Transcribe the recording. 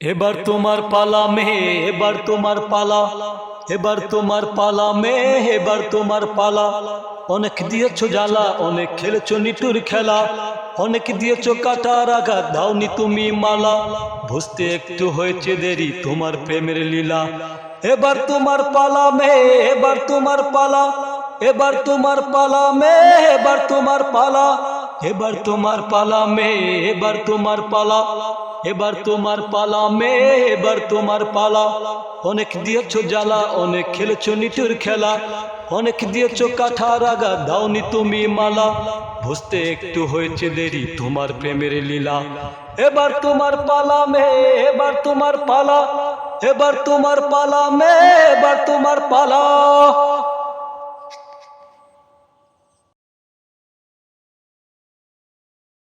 এবার তোমার পালা মেহে এবার তোমার পালা এবার তোমার পালা মেয়ে এবার তোমার পালা অনেক দিয়েছ জ্বালা অনেক খেলেছো নিটুর খেলা অনেক দিয়েছ কাটার আঘাত দাওনি তুমি মালা বুঝতে একটু হয়েছে দেরি তোমার প্রেমের লীলা এবার তোমার পালা মেয়ে এবার তোমার পালা এবার তোমার পালা মেয়ে এবার তোমার পালা এবার তোমার পালা মেয়ে এবার তোমার পালা এবার তোমার পালা, মেয়ে, এবার তোমার পালা। অনেক দিয়েছ জ্বালা, অনেক খেলেছো নিটুর খেলা। অনেক দিয়েছ কাঠার আগা দাওনি তুমি মালা। বুঝতে একটু হয়েছে দেরি তোমার প্রেমের লীলা। এবার তোমার পালা, মেয়ে, এবার তোমার পালা। এবার তোমার পালা, মেয়ে, এবার তোমার পালা।